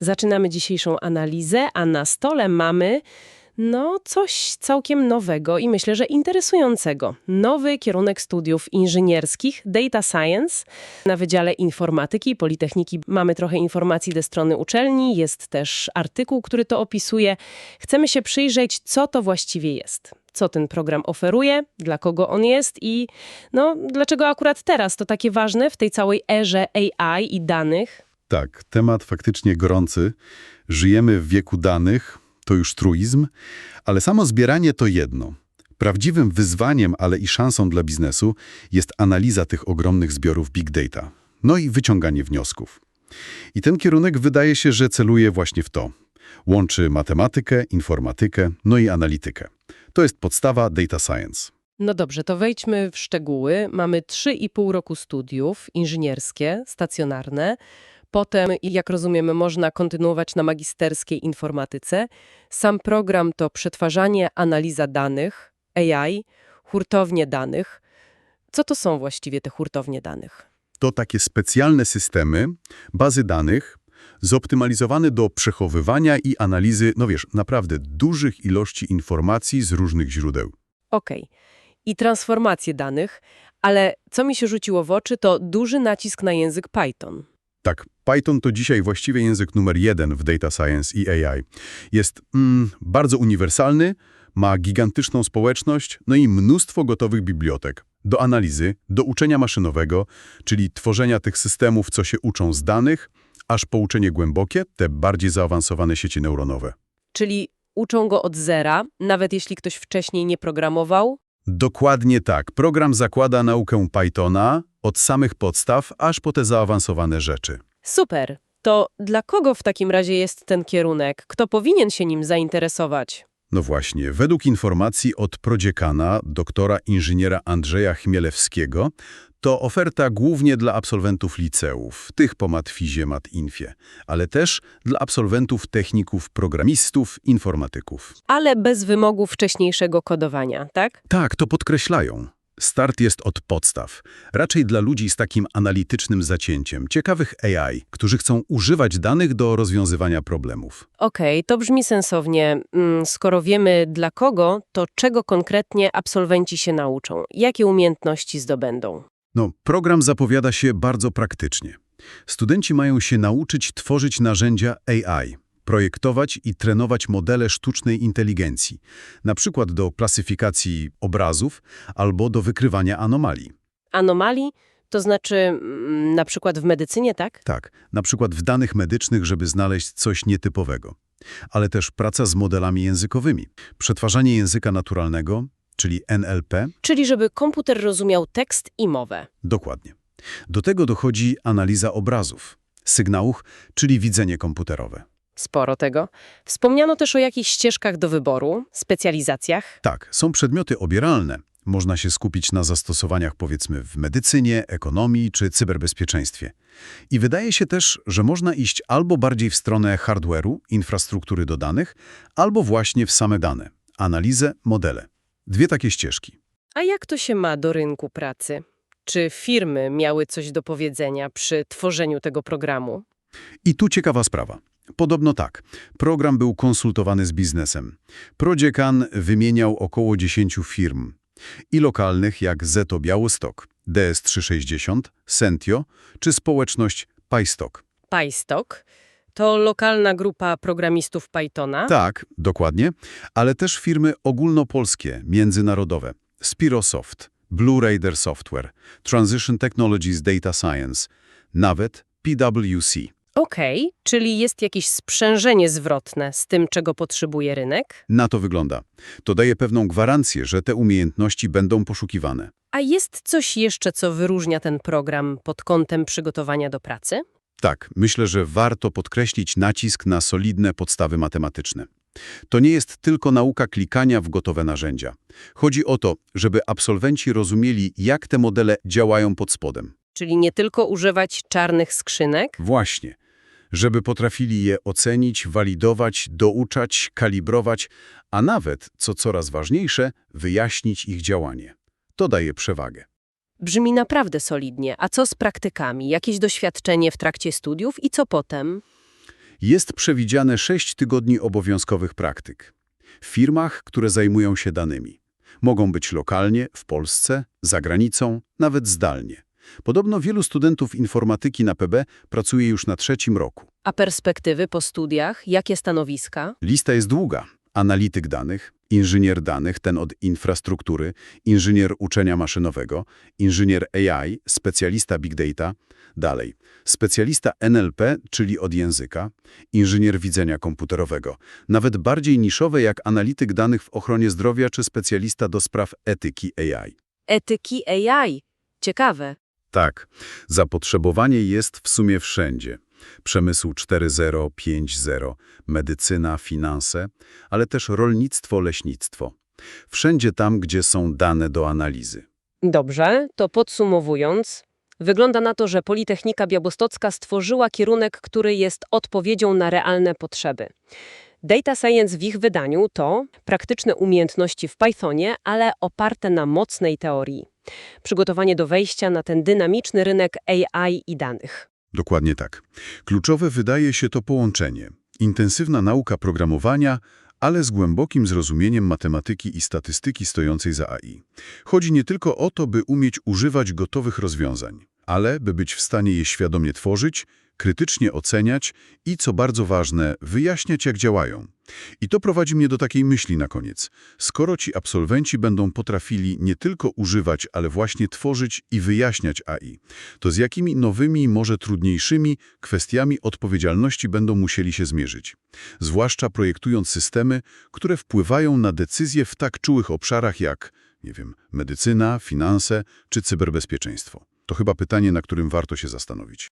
Zaczynamy dzisiejszą analizę, a na stole mamy no coś całkiem nowego i myślę, że interesującego. Nowy kierunek studiów inżynierskich Data Science. Na Wydziale Informatyki i Politechniki mamy trochę informacji ze strony uczelni, jest też artykuł, który to opisuje. Chcemy się przyjrzeć, co to właściwie jest. Co ten program oferuje, dla kogo on jest i no, dlaczego akurat teraz to takie ważne w tej całej erze AI i danych. Tak, temat faktycznie gorący. Żyjemy w wieku danych, to już truizm, ale samo zbieranie to jedno. Prawdziwym wyzwaniem, ale i szansą dla biznesu jest analiza tych ogromnych zbiorów big data, no i wyciąganie wniosków. I ten kierunek wydaje się, że celuje właśnie w to. Łączy matematykę, informatykę, no i analitykę. To jest podstawa data science. No dobrze, to wejdźmy w szczegóły. Mamy 3,5 roku studiów inżynierskie, stacjonarne. Potem, jak rozumiemy, można kontynuować na magisterskiej informatyce. Sam program to przetwarzanie, analiza danych, AI, hurtownie danych. Co to są właściwie te hurtownie danych? To takie specjalne systemy, bazy danych, zoptymalizowane do przechowywania i analizy, no wiesz, naprawdę dużych ilości informacji z różnych źródeł. Okej. I transformację danych, ale co mi się rzuciło w oczy, to duży nacisk na język Python. Tak, Python to dzisiaj właściwie język numer jeden w data science i AI. Jest mm, bardzo uniwersalny, ma gigantyczną społeczność, no i mnóstwo gotowych bibliotek do analizy, do uczenia maszynowego, czyli tworzenia tych systemów, co się uczą z danych, aż po uczenie głębokie, te bardziej zaawansowane sieci neuronowe. Czyli uczą go od zera, nawet jeśli ktoś wcześniej nie programował? Dokładnie tak. Program zakłada naukę Pythona od samych podstaw, aż po te zaawansowane rzeczy. Super. To dla kogo w takim razie jest ten kierunek? Kto powinien się nim zainteresować? No właśnie, według informacji od prodziekana, doktora inżyniera Andrzeja Chmielewskiego, to oferta głównie dla absolwentów liceów, tych po matfizie, matinfie, ale też dla absolwentów techników, programistów, informatyków. Ale bez wymogu wcześniejszego kodowania, tak? Tak, to podkreślają. Start jest od podstaw. Raczej dla ludzi z takim analitycznym zacięciem, ciekawych AI, którzy chcą używać danych do rozwiązywania problemów. Okej, to brzmi sensownie. Mm, Skoro wiemy dla kogo, to czego konkretnie absolwenci się nauczą? Jakie umiejętności zdobędą? No, program zapowiada się bardzo praktycznie. Studenci mają się nauczyć tworzyć narzędzia AI, projektować i trenować modele sztucznej inteligencji, na przykład do klasyfikacji obrazów albo do wykrywania anomalii. Anomalii, to znaczy mm, na przykład w medycynie, tak? Tak, na przykład w danych medycznych, żeby znaleźć coś nietypowego. Ale też praca z modelami językowymi, przetwarzanie języka naturalnego, czyli NLP, Czyli żeby komputer rozumiał tekst i mowę. dokładnie. Do tego dochodzi analiza obrazów, sygnałów, czyli widzenie komputerowe. Sporo tego. Wspomniano też o jakichś ścieżkach do wyboru, specjalizacjach. Tak, są przedmioty obieralne. Można się skupić na zastosowaniach powiedzmy w medycynie, ekonomii czy cyberbezpieczeństwie. I wydaje się też, że można iść albo bardziej w stronę hardware'u, infrastruktury do danych, albo właśnie w same dane, analizę, modele. Dwie takie ścieżki. A jak to się ma do rynku pracy? Czy firmy miały coś do powiedzenia przy tworzeniu tego programu? I tu ciekawa sprawa. Podobno tak. Program był konsultowany z biznesem. Prodziekan wymieniał około 10 firm. I lokalnych jak Zeto Białystok, DS360, Sentio czy społeczność PyStock. PyStock to lokalna grupa programistów Pythona. Tak, dokładnie, ale też firmy ogólnopolskie, międzynarodowe. Spirosoft, Blue Raider Software, Transition Technologies Data Science, nawet PwC. Okej, czyli jest jakieś sprzężenie zwrotne z tym, czego potrzebuje rynek. Na to wygląda. To daje pewną gwarancję, że te umiejętności będą poszukiwane. A jest coś jeszcze, co wyróżnia ten program pod kątem przygotowania do pracy? Tak, myślę, że warto podkreślić nacisk na solidne podstawy matematyczne. To nie jest tylko nauka klikania w gotowe narzędzia. Chodzi o to, żeby absolwenci rozumieli, jak te modele działają pod spodem. Czyli nie tylko używać czarnych skrzynek? Właśnie. Żeby potrafili je ocenić, walidować, douczać, kalibrować, a nawet, co coraz ważniejsze, wyjaśnić ich działanie. To daje przewagę. Brzmi naprawdę solidnie. A co z praktykami? Jakieś doświadczenie w trakcie studiów i co potem? Jest przewidziane 6 tygodni obowiązkowych praktyk. W firmach, które zajmują się danymi. Mogą być lokalnie, w Polsce, za granicą, nawet zdalnie. Podobno wielu studentów informatyki na PB pracuje już na trzecim roku. A perspektywy po studiach? Jakie stanowiska? Lista jest długa. Analityk danych, inżynier danych, ten od infrastruktury, inżynier uczenia maszynowego, inżynier AI, specjalista big data, dalej, specjalista NLP, czyli od języka, inżynier widzenia komputerowego, nawet bardziej niszowe jak analityk danych w ochronie zdrowia czy specjalista do spraw etyki AI. Etyki AI. Ciekawe. Tak, zapotrzebowanie jest w sumie wszędzie. Przemysł 4.0, 5.0, medycyna, finanse, ale też rolnictwo, leśnictwo. Wszędzie tam, gdzie są dane do analizy. Dobrze, to podsumowując, wygląda na to, że Politechnika Białostocka stworzyła kierunek, który jest odpowiedzią na realne potrzeby. Data Science w ich wydaniu to praktyczne umiejętności w Pythonie, ale oparte na mocnej teorii. Przygotowanie do wejścia na ten dynamiczny rynek AI i danych. Dokładnie tak. Kluczowe wydaje się to połączenie. Intensywna nauka programowania, ale z głębokim zrozumieniem matematyki i statystyki stojącej za AI. Chodzi nie tylko o to, by umieć używać gotowych rozwiązań, ale by być w stanie je świadomie tworzyć, krytycznie oceniać i, co bardzo ważne, wyjaśniać, jak działają. I to prowadzi mnie do takiej myśli na koniec. Skoro ci absolwenci będą potrafili nie tylko używać, ale właśnie tworzyć i wyjaśniać AI, to z jakimi nowymi, może trudniejszymi kwestiami odpowiedzialności będą musieli się zmierzyć? Zwłaszcza projektując systemy, które wpływają na decyzje w tak czułych obszarach jak, nie wiem, medycyna, finanse czy cyberbezpieczeństwo. To chyba pytanie, na którym warto się zastanowić.